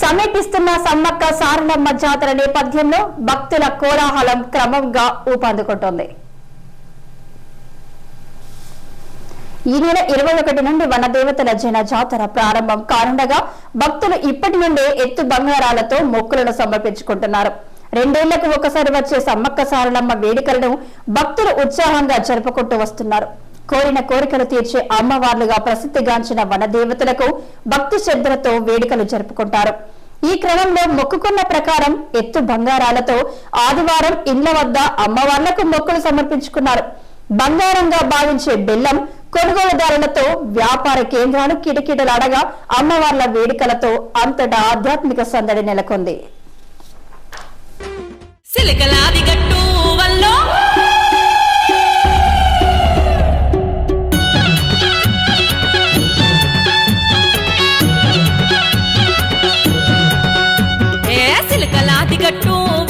సమీపిస్తున్న సమ్మక్క సారలమ్మ జాతర నేపథ్యంలో భక్తుల కోలాహలం క్రమంగా ఊపందుకుంటోంది. ఈ నెల ఇరవై ఒకటి నుండి వనదేవతల జన జాతర ప్రారంభం కానుండగా భక్తులు ఇప్పటి నుండే ఎత్తు బంగారాలతో మొక్కులను సమర్పించుకుంటున్నారు. రెండేళ్ళకు ఒకసారి వచ్చే సమ్మక్క సారలమ్మ వేడుకలను భక్తులు ఉత్సాహంగా జరుపుకుంటూ వస్తున్నారు. కోరిన కోరికలు తీర్చే అమ్మవార్లుగా ప్రసిద్ధిగాంచిన వనదేవతలకు భక్తి శ్రద్ధలతో వేడుకలు జరుపుకుంటారు. ఈ క్రమంలో మొక్కుకున్న ప్రకారం ఎత్తు బంగారాలతో ఆదివారం ఇండ్ల వద్ద అమ్మవార్లకు మొక్కులు సమర్పించుకున్నారు. బంగారంగా భావించే బెల్లం కొనుగోలుదారులతో వ్యాపార కేంద్రాలు కిటకిటలాడగా అమ్మవార్ల వేడుకలతో అంతటా ఆధ్యాత్మిక సందడి నెలకొంది. సిలకలాది గట్టు கட்டும்